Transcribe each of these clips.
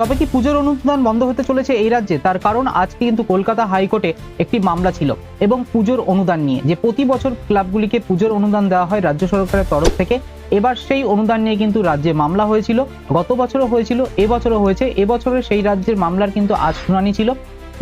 তবে কি পুজোর অনুদান বন্ধ হতে চলেছে এই রাজ্যে? তার কারণ আজকে কিন্তু কলকাতা হাইকোর্টে একটি মামলা ছিল এবং পুজোর অনুদান নিয়ে। যে প্রতি বছর ক্লাবগুলিকে পুজোর অনুদান দেওয়া হয় রাজ্য সরকারের তরফ থেকে, এবার সেই অনুদান নিয়ে কিন্তু রাজ্যে মামলা হয়েছিল। গত বছরও হয়েছিল এবছরও হয়েছে। এবছরের সেই রাজ্যের মামলার কিন্তু আজ শুনানি ছিল।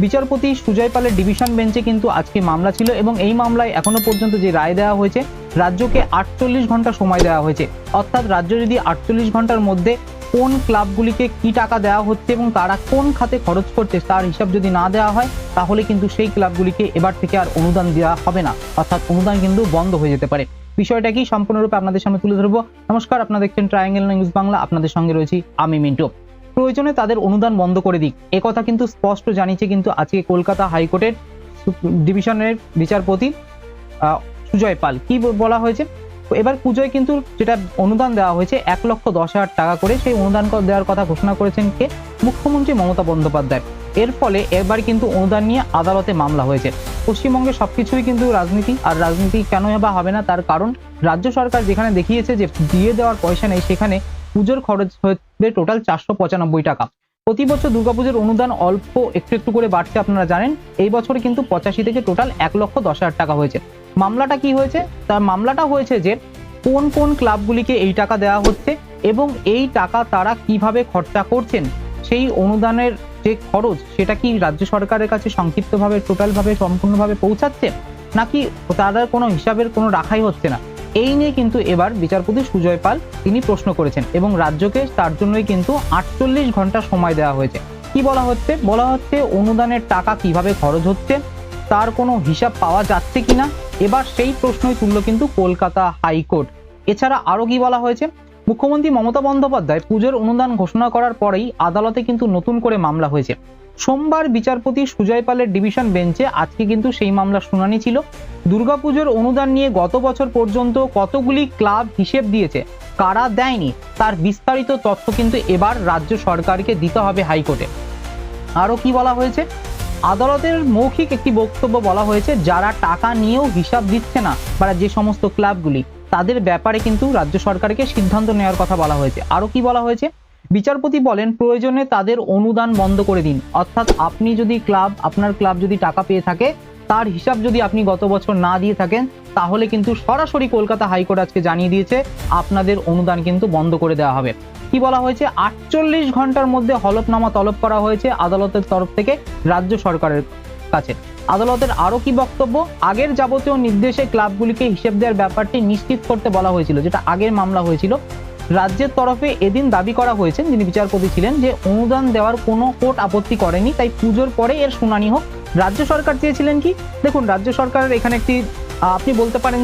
বিচারপতি সুজয় পালের ডিভিশন বেঞ্চে কিন্তু আজকে মামলা ছিল এবং এই মামলায় এখনও পর্যন্ত যে রায় দেওয়া হয়েছে, রাজ্যকে আটচল্লিশ ঘণ্টা সময় দেওয়া হয়েছে। অর্থাৎ রাজ্য যদি আটচল্লিশ ঘণ্টার মধ্যে কোন ক্লাবগুলিকে কি টাকা দেওয়া হচ্ছে এবং তারা কোন খাতে খরচ করছে তার হিসাব যদি না দেওয়া হয়, তাহলে কিন্তু সেই ক্লাবগুলিকে এবার থেকে আর অনুদান দেওয়া হবে না। অর্থাৎ অনুদান কিন্তু বন্ধ হয়ে যেতে পারে। বিষয়টা কি? সম্পূর্ণরূপে আপনাদের সামনে তুলে ধরবো। নমস্কার, আপনারা দেখছেন ট্রায়াঙ্গেল নিউজ বাংলা আপনাদের সঙ্গে রয়েছি আমি মিন্টু। প্রয়োজনে তাদের অনুদান বন্ধ করে দিক। কথা কিন্তু স্পষ্ট জানিয়েছে কিন্তু আজকে কলকাতা হাইকোর্টের ডিভিশনের বিচারপতি সুজয় পাল। কি বলা হয়েছে? এবার পুজোয় কিন্তু যেটা অনুদান দেওয়া হয়েছে, এক লক্ষ দশ হাজার টাকা করে সেই অনুদান দেওয়ার কথা ঘোষণা করেছেন কে? মুখ্যমন্ত্রী মমতা বন্দ্যোপাধ্যায়। এর ফলে এবার কিন্তু অনুদান নিয়ে আদালতে মামলা হয়েছে। পশ্চিমবঙ্গে সবকিছুই কিন্তু রাজনীতি, আর রাজনীতি কেন বা হবে না তার কারণ রাজ্য সরকার যেখানে দেখিয়েছে যে দিয়ে দেওয়ার পয়সা নেই, সেখানে পুজোর খরচ হবে টোটাল চারশো পঁচানব্বই টাকা। প্রতি বছর দুর্গাপুজোর অনুদান অল্প, একটু একটু করে বাড়ছে আপনারা জানেন। এই বছর কিন্তু পঁচাশি থেকে টোটাল এক লক্ষ দশ হাজার টাকা হয়েছে। মামলাটা কি হয়েছে? তার মামলাটা হয়েছে যে, কোন কোন ক্লাবগুলিকে এই টাকা দেওয়া হচ্ছে এবং এই টাকা তারা কীভাবে খরচা করছেন, সেই অনুদানের যে খরচ, সেটা কি রাজ্য সরকারের কাছে সংক্ষিপ্তভাবে টোটালভাবে সম্পূর্ণভাবে পৌঁছাচ্ছে? নাকি তাদের কোনো হিসাবের কোনো রাখাই হচ্ছে না? এই নিয়ে কিন্তু এবার বিচারপতি সুজয় পাল তিনি প্রশ্ন করেছেন এবং রাজ্যকে তার জন্যই কিন্তু আটচল্লিশ ঘণ্টা সময় দেওয়া হয়েছে। কি বলা হচ্ছে? বলা হচ্ছে অনুদানের টাকা কীভাবে খরচ হচ্ছে? তার কোনো হিসাব পাওয়া যাচ্ছে কিনা? এবার সেই প্রশ্নই তুললো কিন্তু কলকাতা হাইকোর্ট। এছাড়া আরও কি বলা হয়েছে? মুখ্যমন্ত্রী মমতা বন্দ্যোপাধ্যায় পুজোর অনুদান ঘোষণা করার পরেই আদালতে কিন্তু নতুন করে মামলা হয়েছে। সোমবার বিচারপতি সুজয় পালের ডিভিশন বেঞ্চে আজকে কিন্তু সেই মামলার শুনানি ছিল। দুর্গাপুজোর অনুদান নিয়ে গত বছর পর্যন্ত কতগুলি ক্লাব হিসেব দিয়েছে, কারা দেয়নি, তার বিস্তারিত তথ্য কিন্তু এবার রাজ্য সরকারকে দিতে হবে হাইকোর্টে। আরও কি বলা হয়েছে? আদালতের মৌখিক একটি বক্তব্য বলা হয়েছে, যারা টাকা নিয়েও হিসাব দিচ্ছে না বা যে সমস্ত ক্লাবগুলি, তাদের ব্যাপারে কিন্তু রাজ্য সরকারকে সিদ্ধান্ত নেওয়ার কথা বলা হয়েছে। আরও কি বলা হয়েছে? বিচারপতি বলেন, প্রয়োজনে তাদের অনুদান বন্ধ করে দিন। অর্থাৎ আপনি যদি ক্লাব, আপনার ক্লাব যদি টাকা পেয়ে থাকে, তার হিসাব যদি আপনি গত বছর না দিয়ে থাকেন, তাহলে কিন্তু সরাসরি কলকাতা হাইকোর্ট আজকে জানিয়ে দিয়েছে, আপনাদের অনুদান কিন্তু বন্ধ করে দেওয়া হবে। কি বলা হয়েছে? আটচল্লিশ ঘণ্টার মধ্যে হলফনামা তলব করা হয়েছে আদালতের তরফ থেকে রাজ্য সরকারের কাছে। আদালতের আরও কি বক্তব্য? আগের যাবতীয় নির্দেশে ক্লাবগুলিকে হিসেব দেওয়ার ব্যাপারটি নিশ্চিত করতে বলা হয়েছিল, যেটা আগের মামলা হয়েছিল। রাজ্যের তরফে এদিন দাবি করা হয়েছে, যিনি বিচারপতি ছিলেন, যে অনুদান দেওয়ার কোনো কোর্ট আপত্তি করেনি, তাই পুজোর পরে এর শুনানি হোক। রাজ্য সরকার চেয়েছিলেন কি? দেখুন, রাজ্য সরকারের এখানে একটি আপনি বলতে পারেন,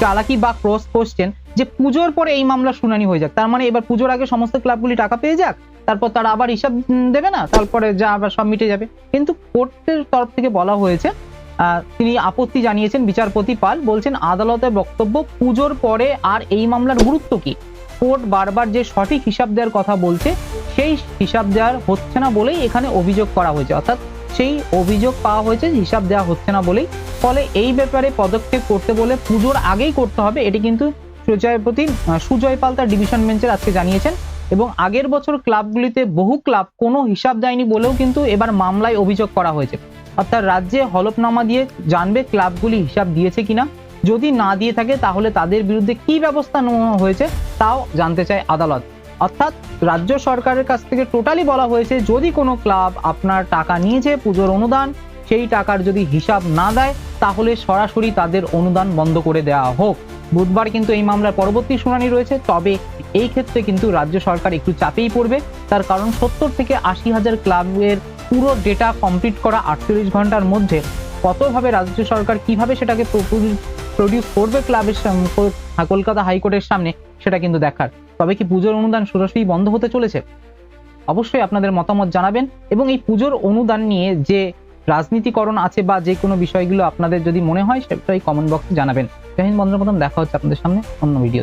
চালাকি বা ক্রস কোশ্চেন যে পুজোর পরে এই মামলার শুনানি হয়ে যাক। তার মানে এবার পুজোর আগে সমস্ত ক্লাবগুলি টাকা পেয়ে যাক, তারপর তারা আবার হিসাব দেবে না, তারপরে যা আবার সব মিটে যাবে। কিন্তু কোর্টের তরফ থেকে বলা হয়েছে তিনি আপত্তি জানিয়েছেন বিচারপতি পাল, বলছেন আদালতের বক্তব্য পুজোর পরে আর এই মামলার গুরুত্ব কি? কোর্ট বারবার যে সঠিক হিসাব দেওয়ার কথা বলছে, সেই হিসাব দেওয়ার হচ্ছে না বলেই এখানে অভিযোগ করা হয়েছে। অর্থাৎ সেই অভিযোগ পাওয়া হয়েছে, হিসাব দেওয়া হচ্ছে না বলেই। ফলে এই ব্যাপারে পদক্ষেপ করতে বলে পুজোর আগেই করতে হবে, এটি কিন্তু সুজয়পতি সুজয় পাল তার ডিভিশন বেঞ্চের আজকে জানিয়েছেন। এবং আগের বছর ক্লাবগুলিতে বহু ক্লাব কোনো হিসাব দেয়নি বলেও কিন্তু এবার মামলায় অভিযোগ করা হয়েছে। অর্থাৎ রাজ্যে হলফনামা দিয়ে জানবে ক্লাবগুলি হিসাব দিয়েছে কিনা। যদি না দিয়ে থাকে, তাহলে তাদের বিরুদ্ধে কি ব্যবস্থা নেওয়া হয়েছে তাও জানতে চায় আদালত। অর্থাৎ রাজ্য সরকারের কাছ থেকে টোটালি বলা হয়েছে, যদি কোনো ক্লাব আপনার টাকা নিয়েছে, পুজোর অনুদান, সেই টাকার যদি হিসাব না দেয়, তাহলে সরাসরি তাদের অনুদান বন্ধ করে দেওয়া হোক। বুধবার কিন্তু এই মামলার পরবর্তী শুনানি রয়েছে, তবে এই ক্ষেত্রে কিন্তু রাজ্য সরকার একটু চাপেই পড়বে। তার কারণ সত্তর থেকে আশি হাজার ক্লাবের পুরো ডেটা কমপ্লিট করা আটচল্লিশ ঘণ্টার মধ্যে, কতভাবে রাজ্য সরকার কীভাবে সেটাকে প্রডিউস করবে ক্লাবের কলকাতা হাইকোর্টের সামনে, সেটা কিন্তু দেখার। তবে কি পুজোর অনুদান সরাসরি বন্ধ হতে চলেছে? অবশ্যই আপনাদের মতামত জানাবেন এবং এই পুজোর অনুদান নিয়ে যে রাজনীতিকরণ আছে বা যে কোনো বিষয়গুলো আপনাদের যদি মনে হয়, সেটাই কমেন্ট বক্সে জানাবেন। জাহিন বন্ধুর মতন দেখা হচ্ছে আপনাদের সামনে অন্য ভিডিও